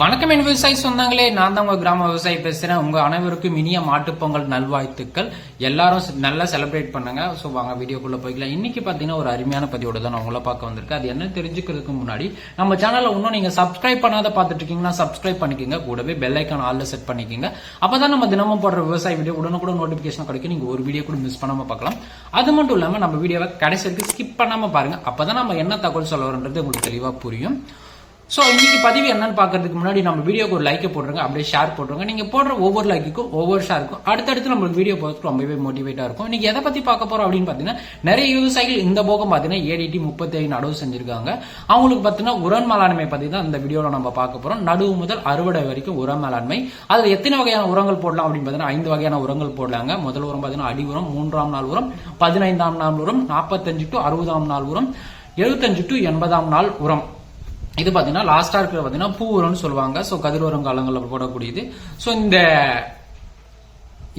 வணக்கம் என் விவசாயி சொன்னாங்களே நான் தான் உங்க கிராம விவசாயி பேசுறேன். உங்க அனைவருக்கும் இனிய மாட்டுப்பொங்கல் நல்வாழ்த்துக்கள். எல்லாரும் நல்லா செலிப்ரேட் பண்ணுங்க. ஸோ வாங்க வீடியோக்குள்ள போய்க்கலாம். இன்னைக்கு பாத்தீங்கன்னா ஒரு அருமையான பதிவோட தான் நான் உங்களை பார்க்க வந்திருக்கேன். அது என்ன தெரிஞ்சுக்கிறதுக்கு முன்னாடி நம்ம சேனல்ல இன்னும் நீங்க சப்ஸ்கிரைப் பண்ணாத பார்த்துட்டு இருக்கீங்கன்னா சப்ஸ்கிரைப் பண்ணிக்கோங்க. கூடவே பெல் ஐக்கான் ஆல்ல செட் பண்ணிக்கோங்க. அப்பதான் நம்ம தினமும் போடுற விவசாய வீடியோ உடனுக்குடன் நோட்டிபிகேஷன் கிடைக்கும். நீங்க ஒரு வீடியோ கூட மிஸ் பண்ணாம பார்க்கலாம். அது மட்டும் இல்லாம நம்ம வீடியோவை கடைசி ஸ்கிப் பண்ணாம பாருங்க. அப்பதான் நம்ம என்ன தகவல் சொல்ல வரன்றது உங்களுக்கு தெளிவா புரியும். ஸோ இன்னைக்கு பதிவு என்னன்னு பார்க்கறதுக்கு முன்னாடி நம்ம வீடியோக்கு ஒரு லைக்கை போடுறோங்க அப்படியே ஷேர் போட்டுருங்க. நீங்கள் போடுற ஒவ்வொரு லைக்குக்கும் ஒவ்வொரு ஷேருக்கும் அடுத்தடுத்து நம்மளுக்கு வீடியோ போகிறதுக்கு ரொம்பவே மோட்டிவேட்டாக இருக்கும். இன்னைக்கு எதை பற்றி பார்க்க போகிறோம் அப்படின்னு பார்த்தீங்கன்னா நிறைய விவசாயிகள் இந்த போகம் பார்த்தீங்கன்னா ஏடிடி முப்பத்தி ஐந்து நடவு செஞ்சிருக்காங்க. அவங்களுக்கு பார்த்தீங்கன்னா உரம் மேலாண்மை பற்றி தான் இந்த வீடியோவில் நம்ம பார்க்க போகிறோம் நடுவு முதல் அறுவடை வரைக்கும் உரம் மேலாண்மை. அதில் எத்தனை வகையான உரங்கள் போடலாம் அப்படின்னு பார்த்தீங்கன்னா ஐந்து வகையான உரங்கள் போடலாங்க. முதல் உரம் பார்த்தீங்கன்னா அடி உரம் மூன்றாம் நாள் உரம் பதினைந்தாம் நாள் உரம் நாற்பத்தஞ்சு டு அறுபதாம் நாள் உரம் எழுபத்தஞ்சு டு எண்பதாம் நாள் உரம். இது பார்த்தீங்கன்னா லாஸ்ட்டாக இருக்கிற பார்த்தீங்கன்னா பூ உரம்னு சொல்லுவாங்க. ஸோ கதிர்வரம் காலங்களில் போடக்கூடியது. ஸோ இந்த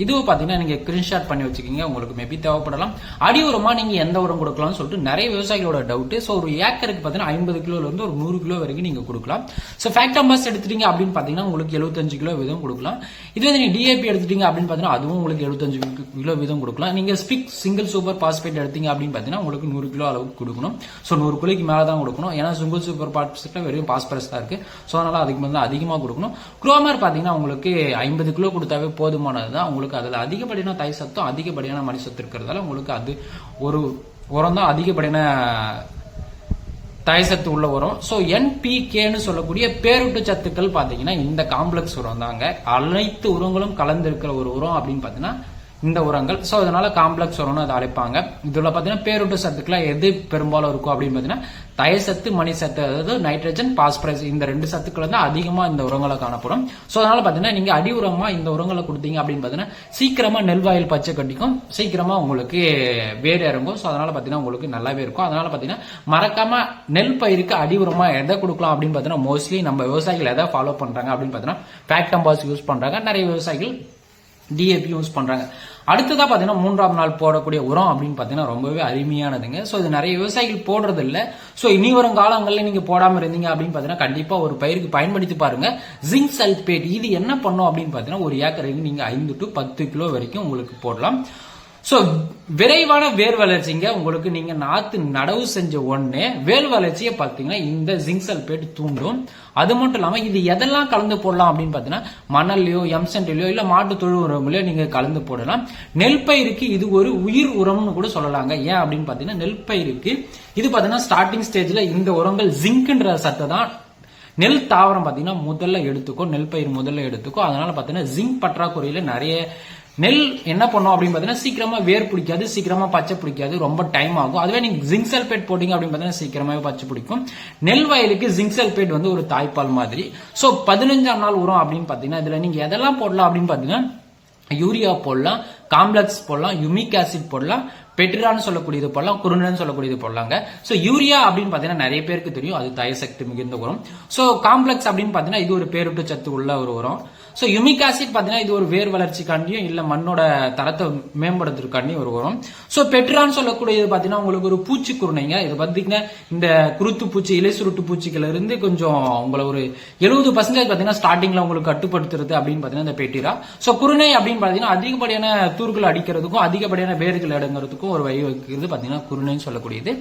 இதுவும் பார்த்தீங்கன்னா நீங்க ஸ்கிரீன்ஷாட் பண்ணி வச்சுக்கீங்க உங்களுக்கு மேபி தேவைப்படலாம். அடி உரமா நீங்க எந்த உரம் கொடுக்கலாம்னு சொல்லிட்டு நிறைய விவசாயிகளோட டவுட் ஸோ ஒரு ஏக்கருக்கு பார்த்தீங்கன்னா ஐம்பது கிலோல இருந்து ஒரு நூறு கிலோ வரைக்கும் நீங்க கொடுக்கலாம். ஸோ ஃபேக்டம்பஸ் எடுத்துட்டீங்க அப்படின்னு பார்த்தீங்கன்னா உங்களுக்கு எழுபத்தஞ்சு கிலோ வீதம் கொடுக்கலாம். இதே நீங்க டிஏபி எடுத்துட்டீங்க அப்படின்னு பார்த்தீங்கன்னா அதுவும் உங்களுக்கு எழுபத்தஞ்சு கிலோ வீதம் கொடுக்கலாம். நீங்க ஸ்பிக் சிங்கிள் சூப்பர் பாஸ்பேட் எடுத்தீங்க அப்படின்னு பார்த்தீங்கன்னா உங்களுக்கு நூறு கிலோ அளவுக்கு கொடுக்கணும். ஸோ நூறு கிலோக்கு மேலே தான் கொடுக்கணும். ஏன்னா சிங்கிள் சூப்பர் பாஸ்பேட்ல வெறும் பாஸ்பரஸ் தான் இருக்கு. ஸோ அதனால அதுக்கு மேல அதிகமாக கொடுக்கணும். குரோமர் பார்த்தீங்கன்னா உங்களுக்கு ஐம்பது கிலோ கொடுத்தாவே போதுமானது தான் உங்களுக்கு அதில் அதிகப்படியான தை சத்தும் அதிகப்படியான மணி சத்து இருக்கிறதால உங்களுக்கு அது ஒரு உரம் தான் அதிகப்படியான தாய்சத்து உள்ள உரம். ஸோ என்பிகேன்னு சொல்லக்கூடிய பேரூட்டு சத்துக்கள் பார்த்தீங்கன்னா இந்த காம்ப்ளெக்ஸ் உரம் தாங்க. அனைத்து உரங்களும் கலந்திருக்கிற ஒரு உரம் அப்படின்னு பார்த்தீங்கன்னா இந்த உரங்கள். ஸோ அதனால காம்ப்ளெக்ஸ் உரம்னு அதை அழைப்பாங்க. இதில் பார்த்தீங்கன்னா பேரூட்டு சத்துக்கெல்லாம் எது பெரும்பாலும் இருக்கும் அப்படின்னு பார்த்தீங்கன்னா தயசத்து மணி சத்து அதாவது நைட்ரஜன் பாஸ்பரஸ் இந்த ரெண்டு சத்துக்கள் தான் அதிகமாக இந்த உரங்களை காணப்படும். ஸோ அதனால பார்த்தீங்கன்னா நீங்கள் அடி உரமாக இந்த உரங்களை கொடுத்தீங்க அப்படின்னு பார்த்தீங்கன்னா சீக்கிரமா நெல்வாயில் பச்சை கட்டிக்கும். சீக்கிரமாக உங்களுக்கு வேர் இறங்கும். ஸோ அதனால பார்த்தீங்கன்னா உங்களுக்கு நல்லாவே இருக்கும். அதனால பார்த்தீங்கன்னா மறக்காம நெல் பயிருக்கு அடி உரமாக எதை கொடுக்கலாம் அப்படின்னு பார்த்தீங்கன்னா மோஸ்ட்லி நம்ம விவசாயிகள் எதை ஃபாலோ பண்ணுறாங்க அப்படின்னு பார்த்தீங்கன்னா ஃபேக்டம்பாஸ் யூஸ் பண்ணுறாங்க நிறைய விவசாயிகள் டிஏபி யூஸ் பண்ணுறாங்க அடுத்ததாக பார்த்தீங்கன்னா மூன்றாம் நாள் போடக்கூடிய உரம் அப்படின்னு பார்த்தீங்கன்னா ரொம்பவே அருமையானதுங்க. ஸோ இது நிறைய விவசாயிகள் போடுறது இல்லை ஸோ இனி வரும் காலங்களில் நீங்கள் போடாமல் இருந்தீங்க அப்படின்னு பார்த்தீங்கன்னா கண்டிப்பாக ஒரு பயிருக்கு பயன்படுத்தி பாருங்க. ஜிங்க் சல்பேட் இது என்ன பண்ணும் அப்படின்னு பார்த்தீங்கன்னா ஒரு ஏக்கருக்கு நீங்கள் ஐந்து டு பத்து கிலோ வரைக்கும் உங்களுக்கு போடலாம். சோ விரைவான வேர் வளர்ச்சிங்க உங்களுக்கு நீங்க நாத்து நடவு செஞ்ச உடனே வேர் வளர்ச்சியை பார்த்தீங்கன்னா இந்த ஜிங்க் சல்பேட் தூண்டும். அது மட்டும் இல்லாம இது எதெல்லாம் கலந்து போடலாம் அப்படின்னு பாத்தீங்கன்னா மணல்லையோ எம்சென்ட்லயோ இல்ல மாட்டு தொழு உரங்களையோ நீங்க கலந்து போடலாம். நெல் பயிருக்கு இது ஒரு உயிர் உரம்னு கூட சொல்லலாங்க. ஏன் அப்படின்னு பாத்தீங்கன்னா நெல் பயிருக்கு இது பாத்தீங்கன்னா ஸ்டார்டிங் ஸ்டேஜ்ல இந்த உரங்கள் ஜிங்க்ன்ற சத்தை தான் நெல் தாவரம் பாத்தீங்கன்னா முதல்ல எடுத்துக்கும் நெல் பயிர் முதல்ல எடுத்துக்கும். அதனால பாத்தீங்கன்னா ஜிங்க் பற்றாக்குறையில நிறைய நெல் என்ன பண்ணும் அப்படின்னு பார்த்தீங்கன்னா சீக்கிரமா வேர் பிடிக்காது சீக்கிரமா பச்சை பிடிக்காது ரொம்ப டைம் ஆகும். அதுவே நீங்க ஜிங்க் சல்பேட் போட்டீங்க அப்படின்னு பார்த்தீங்கன்னா சீக்கிரமாவே பச்சை பிடிக்கும். நெல் வயலுக்கு ஜிங்க் சல்பேட் வந்து ஒரு தாய்ப்பால் மாதிரி. சோ பதினஞ்சாம் நாள் உரம் அப்படின்னு பாத்தீங்கன்னா இதுல நீங்க எதெல்லாம் போடலாம் அப்படின்னு பாத்தீங்கன்னா யூரியா போடலாம் காம்ப்ளெக்ஸ் போடலாம் யுமிக் ஆசிட் போடலாம் பெட்ரான்னு சொல்லக்கூடியது போடலாம் குருணன்னு சொல்லக்கூடியது போடலாங்க. சோ யூரியா அப்படின்னு பாத்தீங்கன்னா நிறைய பேருக்கு தெரியும். அது தயசக்தி மிகுந்த உரம். சோ காம்ப்ளெக்ஸ் அப்படின்னு பாத்தீங்கன்னா இது ஒரு பேருட்டு சத்து உள்ள ஒரு உரம். ஸோ யுமிக் ஆசிட் பார்த்தீங்கன்னா இது ஒரு வேர் வளர்ச்சிக்காண்டியும் இல்லை மண்ணோட தரத்தை மேம்படுத்துறதுக்காண்டியும் ஒரு உரம் சோ பெட்ரான்னு சொல்லக்கூடியது பார்த்தீங்கன்னா உங்களுக்கு ஒரு பூச்சி குருணைங்க. இது பார்த்தீங்கன்னா இந்த குருத்து பூச்சி இலை சுருட்டு பூச்சிகள் இருந்து கொஞ்சம் உங்களை ஒரு எழுபது பர்சன்டேஜ் பார்த்தீங்கன்னா ஸ்டார்டிங்கில் உங்களுக்கு கட்டுப்படுத்துறது அப்படின்னு பார்த்தீங்கன்னா இந்த பெட்டிரா. ஸோ குருணை அப்படின்னு பார்த்தீங்கன்னா அதிகப்படியான தூர்கள் அடிக்கிறதுக்கும் அதிகப்படியான வேர்கள் அடங்குறதுக்கும் ஒரு வழி வைக்கிறது பார்த்தீங்கன்னா குருணைன்னு சொல்லக்கூடியது.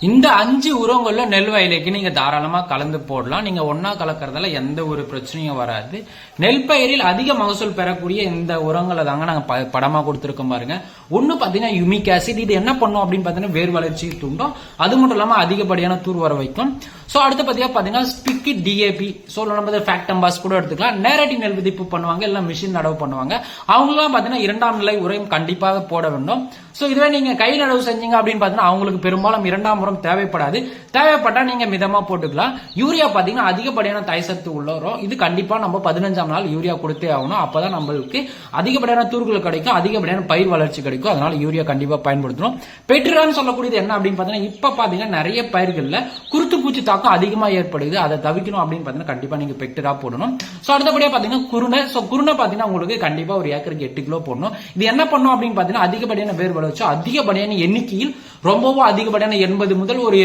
இந்த அஞ்சு உரங்களும் நெல் வயலுக்கு நீங்க தாராளமா கலந்து போடலாம். நீங்க ஒன்னா கலக்கிறதால எந்த ஒரு பிரச்சனையும் வராது. நெல் பயிரில் அதிக மகசூல் பெறக்கூடிய இந்த உரங்களை தாங்க நாங்க ப- படமா கொடுத்துருக்கோம் பாருங்க. ஒண்ணு பாத்தீங்கன்னா யுமிக் ஆசிட். இது என்ன பண்ணும் அப்படின்னு பாத்தீங்கன்னா வேர் வளர்ச்சி தூண்டும். அது மட்டும் இல்லாம அதிகப்படியான தூர் வர வைக்கும். ஸோ அடுத்து பார்த்தீங்கன்னா பார்த்தீங்கன்னா ஸ்பிக்கி டிஏபி ஸோ நம்ம ஃபேக்டம்பாஸ் கூட எடுத்துக்கலாம். நேரடி நெல் விதிப்பு பண்ணுவாங்க இல்லை மிஷின் நடவு பண்ணுவாங்க. அவங்களாம் பார்த்தீங்கன்னா இரண்டாம் நிலை உரம் கண்டிப்பாக போட வேண்டும். ஸோ இதுவே நீங்க கை நடவு செஞ்சீங்க அப்படின்னு பார்த்தீங்கன்னா அவங்களுக்கு பெரும்பாலும் இரண்டாம் முறம் தேவைப்படாது. தேவைப்பட்டா நீங்க மிதமா போட்டுக்கலாம். யூரியா பாத்தீங்கன்னா அதிகப்படியான தைசத்து உள்ளவரும் இது கண்டிப்பாக நம்ம பதினஞ்சாம் நாள் யூரியா கொடுத்தே ஆகணும். அப்பதான் நம்மளுக்கு அதிகப்படியான தூர்கள் கிடைக்கும் அதிகப்படியான பயிர் வளர்ச்சி கிடைக்கும். அதனால யூரியா கண்டிப்பாக பயன்படுத்தணும். பெட்ரான்னு சொல்லக்கூடியது என்ன அப்படின்னு பாத்தீங்கன்னா இப்போ பாத்தீங்கன்னா நிறைய பயிர்கள்ல குருத்து பூச்சி தாக்கம் அதிகமா ஏற்படுது. அதை தவிக்கணும் அப்படின்னு பார்த்தீங்கன்னா கண்டிப்பாக நீங்க பெக்டரா போடணும். ஸோ அடுத்தபடியாக பார்த்தீங்கன்னா குருணை. ஸோ குருணை பாத்தீங்கன்னா உங்களுக்கு கண்டிப்பாக ஒரு ஏக்கருக்கு எட்டு கிலோ போடணும். இது என்ன பண்ணும் அப்படின்னு பார்த்தீங்கன்னா அதிகப்படியான வேர் வளர்ச்சி அதிகப்படியான எண்ணிக்கையில் ரொம்பவும் அதிகப்படியான எண்பது முதல் ஒரு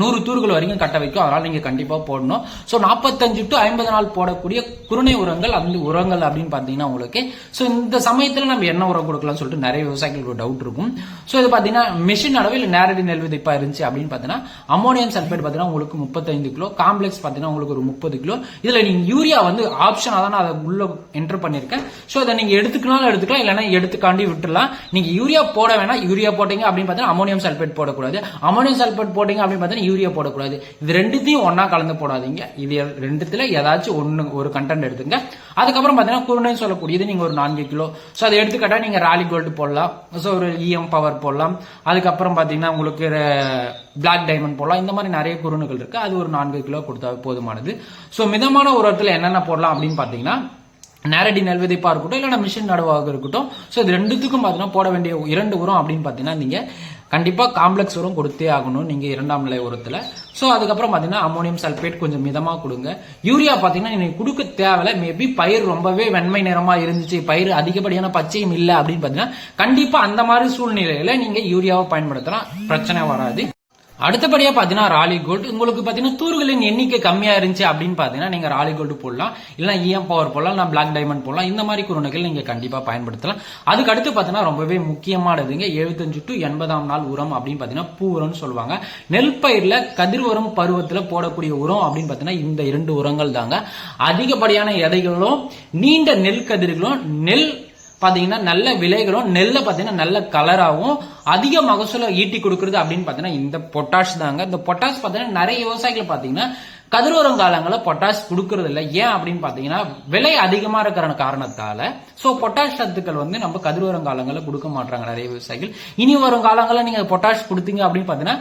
நூறு தூர்கள் வரைக்கும் கட்ட வைக்கும். அதனால நீங்க கண்டிப்பா போடணும். ஸோ நாற்பத்தஞ்சு டு ஐம்பது நாள் போடக்கூடிய குருணை உரங்கள் அந்த உரங்கள் அப்படின்னு பாத்தீங்கன்னா உங்களுக்கு. ஸோ இந்த சமயத்தில் நம்ம என்ன உரம் கொடுக்கலாம்னு சொல்லிட்டு நிறைய விவசாயிகளுக்கு டவுட் இருக்கும். ஸோ இது பாத்தீங்கன்னா மிஷின் அளவு இல்லை நேரடி நெல் விதைப்பா இருந்துச்சு அப்படின்னு பாத்தீங்கன்னா அமோனியம் சல்பேட் பாத்தீங்கன்னா உங்களுக்கு முப்பத்தைந்து கிலோ காம்ப்ளெக்ஸ் பாத்தீங்கன்னா உங்களுக்கு ஒரு முப்பது கிலோ. இதுல நீங்க யூரியா வந்து ஆப்ஷனாக தான் நான் அதை உள்ள என்டர் பண்ணியிருக்கேன் ஸோ இதை நீங்க எடுத்துக்கனாலும் எடுத்துக்கலாம் இல்லைன்னா எடுத்துக்காண்டி விட்டுலாம் நீங்க யூரியா போட வேணாம். யூரியா போட்டீங்க அப்படின்னு பார்த்தீங்கன்னா அமோனியம் சல்பேட் போடக்கூடாது. அமோனியம் சல்பேட் போட்டீங்க அப்படின்னு பார்த்தீங்கன்னா யூரியா போடக்கூடாது. இது ரெண்டுத்தையும் ஒன்றா கலந்து போடாதீங்க. இது ரெண்டுத்துல ஏதாச்சும் ஒன்று ஒரு கண்டென்ட் எடுத்துங்க. அதுக்கப்புறம் பார்த்தீங்கன்னா குருணைன்னு சொல்லக்கூடியது நீங்க ஒரு நான்கு கிலோ. ஸோ அதை எடுத்துக்கிட்டா நீங்க ராலி கோல்டு போடலாம். ஸோ ஒரு இஎம் பவர் போடலாம். அதுக்கப்புறம் பார்த்தீங்கன்னா உங்களுக்கு பிளாக் டைமண்ட் போடலாம். இந்த மாதிரி நிறைய குருணுகள் இருக்கு. அது ஒரு நான்கு கிலோ கொடுத்தா போதுமானது. ஸோ மிதமான உரத்தில் என்னென்ன போடலாம் அப்படின்னு பார்த்தீங்கன்னா நேரடி நெல் விதைப்பா இருக்கட்டும் இல்லைன்னா மிஷின் நடவாக இருக்கட்டும். ஸோ இது ரெண்டுத்துக்கும் பார்த்தீங்கன்னா போட வேண்டிய இரண்டு உரம் அப்படின்னு பார்த்தீங்கன்னா நீங்கள் கண்டிப்பாக காம்ப்ளெக்ஸ் உரம் கொடுத்தே ஆகணும் நீங்கள் இரண்டாம் நிலை உரத்தில். ஸோ அதுக்கப்புறம் பார்த்தீங்கன்னா அமோனியம் சல்பேட் கொஞ்சம் மிதமாக கொடுங்க. யூரியா பார்த்தீங்கன்னா நீங்கள் கொடுக்க தேவையில்ல. மேபி பயிர் ரொம்பவே வெண்மை நிறமாக இருந்துச்சு. பயிர் அதிகப்படியான பச்சையும் இல்லை அப்படின்னு பார்த்தீங்கன்னா கண்டிப்பாக அந்த மாதிரி சூழ்நிலையில் நீங்கள் யூரியாவை பயன்படுத்தலாம். பிரச்சனை வராது. அடுத்தபடியா பாத்தீங்கன்னா ராலி கோல்டு உங்களுக்கு பாத்தீங்கன்னா தூர்களின் எண்ணிக்கை கம்மியா இருந்துச்சு அப்படின்னு பாத்தீங்கன்னா நீங்க ராலி கோல்டு போடலாம். இல்லைன்னா இஎம் பவர் போடலாம் நான் பிளாக் டைமண்ட் போடலாம். இந்த மாதிரி குருணைகள் நீங்க கண்டிப்பா பயன்படுத்தலாம். அதுக்கு அடுத்து பாத்தீங்கன்னா ரொம்பவே முக்கியமானதுங்க எழுபத்தஞ்சு டு எண்பதாம் நாள் உரம் அப்படின்னு பாத்தீங்கன்னா பூ உரம்னு சொல்லுவாங்க. நெல் பயிர்ல கதிர் உரம் பருவத்துல போடக்கூடிய உரம் அப்படின்னு பாத்தீங்கன்னா இந்த இரண்டு உரங்கள் தாங்க அதிகப்படியான எடைகளும் நீண்ட நெல் கதிர்களும் நெல் பார்த்தீங்கன்னா நல்ல விலைகளும் நெல்லை பார்த்தீங்கன்னா நல்ல கலராகவும் அதிக மகசூலை ஈட்டி கொடுக்குறது அப்படின்னு பார்த்தீங்கன்னா இந்த பொட்டாஷ் தாங்க. இந்த பொட்டாஷ் பார்த்தீங்கன்னா நிறைய விவசாயிகள் பார்த்தீங்கன்னா கதிரோரம் காலங்களில் பொட்டாஷ் கொடுக்கறது இல்லை. ஏன் அப்படின்னு பார்த்தீங்கன்னா விலை அதிகமாக இருக்கிற காரணத்தால. ஸோ பொட்டாஷ் சத்துக்கள் வந்து நம்ம கதிரோரம் காலங்களில் கொடுக்க மாட்டாங்க நிறைய விவசாயிகள். இனி வரும் காலங்களில் நீங்கள் பொட்டாஷ் கொடுத்தீங்க அப்படின்னு பார்த்தீங்கன்னா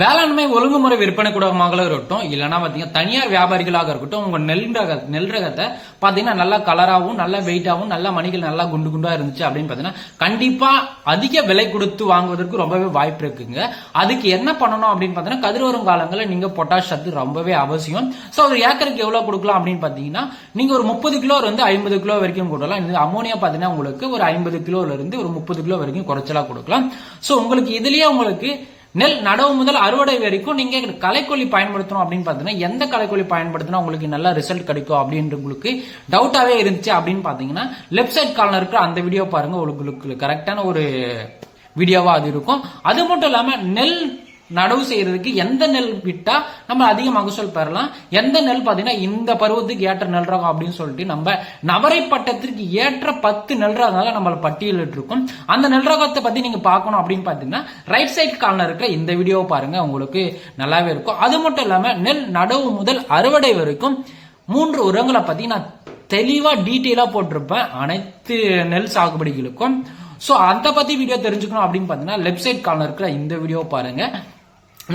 வேளாண்மை ஒழுங்குமுறை விற்பனை கூடமாக இருக்கட்டும் இல்லைன்னா பாத்தீங்கன்னா தனியார் வியாபாரிகளாக இருக்கட்டும் உங்க நெல் ரக நெல் ரகத்தை பாத்தீங்கன்னா நல்லா கலராகவும் நல்ல வெயிட்டாகவும் நல்ல மணிகள் நல்லா குண்டு குண்டா இருந்துச்சு அப்படின்னு பாத்தீங்கன்னா கண்டிப்பா அதிக விலை கொடுத்து வாங்குவதற்கு ரொம்பவே வாய்ப்பு இருக்குங்க. அதுக்கு என்ன பண்ணணும் அப்படின்னு பாத்தீங்கன்னா கதிர்வரும் காலங்களில் நீங்க பொட்டாஷ் சத்து ரொம்பவே அவசியம். ஸோ ஒரு ஏக்கருக்கு எவ்வளவு கொடுக்கலாம் அப்படின்னு பாத்தீங்கன்னா நீங்க ஒரு முப்பது கிலோ இருந்து ஐம்பது கிலோ வரைக்கும் கொடுக்கலாம். இந்த அமோனியா பாத்தீங்கன்னா உங்களுக்கு ஒரு ஐம்பது கிலோல இருந்து ஒரு முப்பது கிலோ வரைக்கும் குறைச்சலா கொடுக்கலாம். ஸோ உங்களுக்கு இதுலயே உங்களுக்கு நெல் நடவு முதல் அறுவடை வரைக்கும் நீங்க கலைக்கொல்லி பயன்படுத்தணும் அப்படின்னு பாத்தீங்கன்னா எந்த கலைக்கொல்லி பயன்படுத்தினா உங்களுக்கு நல்ல ரிசல்ட் கிடைக்கும் அப்படின்ற உங்களுக்கு டவுட்டாவே இருந்துச்சு அப்படின்னு பாத்தீங்கன்னா லெஃப்ட் சைட் காலில் இருக்கிற அந்த வீடியோ பாருங்க உங்களுக்கு கரெக்டான ஒரு வீடியோவா அது இருக்கும். அது மட்டும் இல்லாம நெல் நடவு செய்யறதுக்கு எந்த நெல் விட்டா நம்ம அதிக மகசூல் பெறலாம். எந்த நெல் பாத்தீங்கன்னா இந்த பருவத்துக்கு ஏற்ற நெல் ரகம் அப்படின்னு சொல்லிட்டு நம்ம நவரை பட்டத்திற்கு ஏற்ற பத்து நெல் ரகங்களை நம்ம பட்டியலிட்டு இருக்கும் அந்த நெல் ரகத்தை பத்தி நீங்க பார்க்கணும் அப்படின்னு பாத்தீங்கன்னா ரைட் சைட் கார்னர் இருக்கிற இந்த வீடியோவை பாருங்க உங்களுக்கு நல்லாவே இருக்கும். அது மட்டும் இல்லாம நெல் நடவு முதல் அறுவடை வரைக்கும் மூன்று உரங்களை பத்தி நான் தெளிவா டீட்டெயிலா போட்டிருப்பேன். அனைத்து நெல் சாகுபடிகளுக்கும். ஸோ அதை பத்தி வீடியோ தெரிஞ்சுக்கணும் அப்படின்னு பாத்தீங்கன்னா லெஃப்ட் சைட் கார்னர் இருக்கிற இந்த வீடியோ பாருங்க.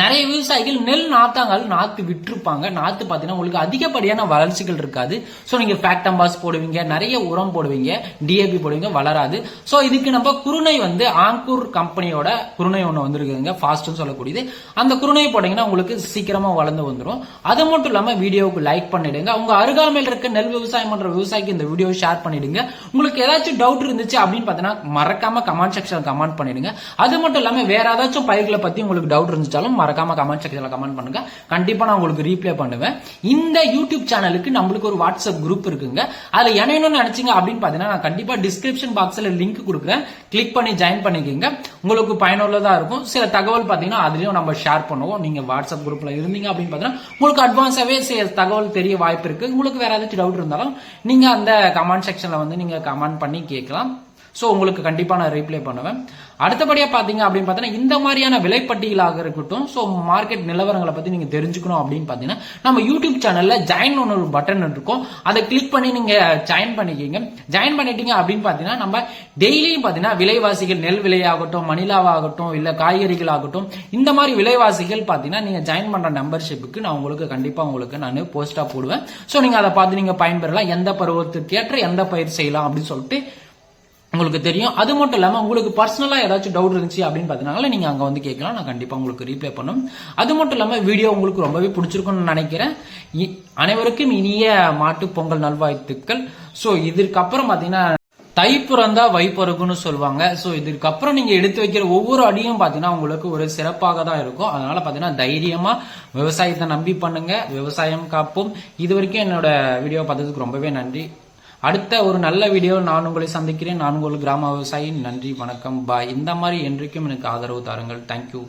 நிறைய விவசாயிகள் நெல் நாத்தாங்கால் நாத்து விட்டுருப்பாங்க. நாத்து பார்த்தீங்கன்னா உங்களுக்கு அதிகப்படியான வளர்ச்சிகள் இருக்காது. ஸோ நீங்கள் ஃபேக்டம்பாஸ் போடுவீங்க நிறைய உரம் போடுவீங்க டிஏபி போடுவீங்க வளராது. ஸோ இதுக்கு நம்ம குருணை வந்து ஆங்கூர் கம்பெனியோட குருணை ஒன்று வந்திருக்குங்க ஃபாஸ்ட்னு சொல்லக்கூடியது. அந்த குருணை போட்டிங்கன்னா உங்களுக்கு சீக்கிரமாக வளர்ந்து வந்துடும் அது மட்டும் இல்லாமல் வீடியோவுக்கு லைக் பண்ணிடுங்க. உங்க அருகாமையில் இருக்க நெல் விவசாயம் பண்ணுற விவசாயிக்கு இந்த வீடியோ ஷேர் பண்ணிடுங்க. உங்களுக்கு ஏதாச்சும் டவுட் இருந்துச்சு அப்படின்னு பார்த்தீங்கன்னா மறக்காம கமெண்ட் செக்ஷன் கமெண்ட் பண்ணிடுங்க. அது மட்டும் இல்லாமல் வேற ஏதாச்சும் பயிர்களை பற்றி உங்களுக்கு டவுட் இருந்துச்சாலும் மறக்காம கமெண்ட் செக்ஷன்ல கமெண்ட் பண்ணுங்க. கண்டிப்பா நான் உங்களுக்கு ரீப்ளை பண்ணுவேன். இந்த யூடியூப் சேனலுக்கு நம்மளுக்கு ஒரு வாட்ஸ்அப் குரூப் இருக்குங்க. அதுல இணையணும்னு நினைச்சீங்க அப்படின்னு பாத்தீங்கன்னா நான் கண்டிப்பா டிஸ்கிரிப்ஷன் பாக்ஸ்ல லிங்க் கொடுக்குறேன். கிளிக் பண்ணி ஜாயின் பண்ணிக்கோங்க. உங்களுக்கு பயனுள்ளதா இருக்கும். சில தகவல் பாத்தீங்கன்னா அதுலயும் நம்ம ஷேர் பண்ணுவோம். நீங்க வாட்ஸ்அப் குரூப்ல இருந்தீங்க அப்படின்னு பாத்தீங்கன்னா உங்களுக்கு அட்வான்ஸாவே சில தகவல் தெரிய வாய்ப்பு இருக்கு. உங்களுக்கு வேற ஏதாச்சும் டவுட் இருந்தாலும் நீங்க அந்த கமெண்ட் செக்ஷன்ல வந்து நீங்க கமெண்ட் பண்ணி கேட்கலாம். ஸோ உங்களுக்கு கண்டிப்பாக நான் ரீப்ளை பண்ணுவேன். அடுத்தபடியாக பார்த்தீங்க அப்படின்னு பார்த்தீங்கன்னா இந்த மாதிரியான விலைப்பட்டியலாக இருக்கட்டும் ஸோ மார்க்கெட் நிலவரங்களை பற்றி நீங்கள் தெரிஞ்சுக்கணும் அப்படின்னு பார்த்தீங்கன்னா நம்ம யூடியூப் சேனலில் ஜாயின் ஒன்று ஒரு பட்டன் இருக்கும். அதை கிளிக் பண்ணி நீங்கள் ஜாயின் பண்ணிக்கிங்க. ஜாயின் பண்ணிட்டீங்க அப்படின்னு பார்த்தீங்கன்னா நம்ம டெய்லியும் பார்த்தீங்கன்னா விலைவாசிகள் நெல் விலையாகட்டும் மணிலாவாகட்டும் இல்லை காய்கறிகள் ஆகட்டும் இந்த மாதிரி விலைவாசிகள் பார்த்தீங்கன்னா நீங்கள் ஜாயின் பண்ணுற மெம்பர்ஷிப்புக்கு நான் உங்களுக்கு கண்டிப்பாக உங்களுக்கு நான் போஸ்ட்டாக போடுவேன். ஸோ நீங்கள் அதை பார்த்து நீங்கள் பயன்பெறலாம். எந்த பருவத்துக்கு ஏற்ற எந்த பயிர் செய்யலாம் அப்படின்னு சொல்லிட்டு உங்களுக்கு தெரியும். அது மட்டும் இல்லாமல் உங்களுக்கு பர்சனலாக ஏதாச்சும் டவுட் இருந்துச்சு அப்படின்னு பாத்தீங்கன்னா நீங்கள் அங்கே வந்து கேட்கலாம். நான் கண்டிப்பாக உங்களுக்கு ரீப்ளை பண்ணும். அது மட்டும் இல்லாமல் வீடியோ உங்களுக்கு ரொம்பவே பிடிச்சிருக்கும்னு நினைக்கிறேன். இ- அனைவருக்கும் இனிய மாட்டு பொங்கல் நல்வாழ்த்துக்கள். ஸோ இதற்கு பார்த்தீங்கன்னா தை பிறந்தா வை சொல்லுவாங்க. ஸோ இதுக்கப்புறம் நீங்க எடுத்து வைக்கிற ஒவ்வொரு அடியும் பார்த்தீங்கன்னா உங்களுக்கு ஒரு சிறப்பாக தான் இருக்கும். அதனால பார்த்தீங்கன்னா தைரியமா விவசாயத்தை நம்பி பண்ணுங்க. விவசாயம் காப்போம். இது வரைக்கும் என்னோட வீடியோ பார்த்ததுக்கு ரொம்பவே நன்றி. அடுத்த ஒரு நல்ல வீடியோ நான் உங்களை சந்திக்கிறேன். நான் உங்கள் கிராம விவசாயி. நன்றி வணக்கம் பாய் இந்த மாதிரி என்றைக்கும் எனக்கு ஆதரவு தாருங்கள். தேங்க்யூ